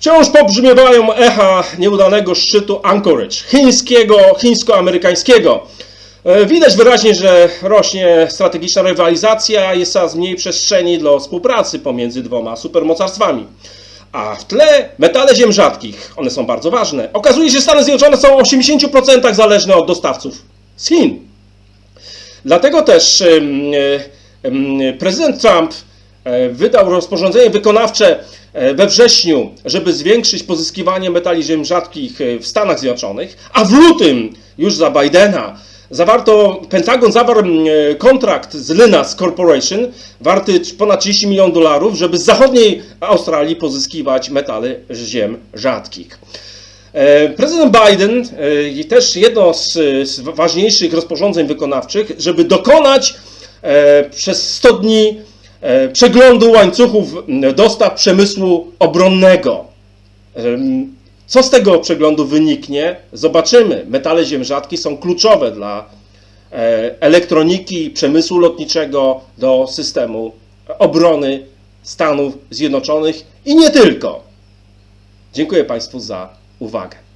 Wciąż pobrzmiewają echa nieudanego szczytu Anchorage, chińskiego, chińsko-amerykańskiego. E, Widać wyraźnie, że rośnie strategiczna rywalizacja, jest coraz mniej przestrzeni dla współpracy pomiędzy dwoma supermocarstwami. A w tle metale ziem rzadkich, one są bardzo ważne. Okazuje się, że Stany Zjednoczone są w 80% zależne od dostawców z Chin. Dlatego też prezydent Trump wydał rozporządzenie wykonawcze e, we wrześniu, żeby zwiększyć pozyskiwanie metali ziem rzadkich e, w Stanach Zjednoczonych, a w lutym już za Bidena zawarto, Pentagon zawarł e, kontrakt z Lynas Corporation warty ponad 30 milionów dolarów, żeby z zachodniej Australii pozyskiwać metale ziem rzadkich. E, Prezydent Biden e, i też jedno z, ważniejszych rozporządzeń wykonawczych, żeby dokonać e, przez 100 dni e, przeglądu łańcuchów dostaw przemysłu obronnego. Co z tego przeglądu wyniknie? Zobaczymy. Metale ziem rzadkich są kluczowe dla e, elektroniki, przemysłu lotniczego, do systemu obrony Stanów Zjednoczonych i nie tylko. Dziękuję Państwu za uwagę.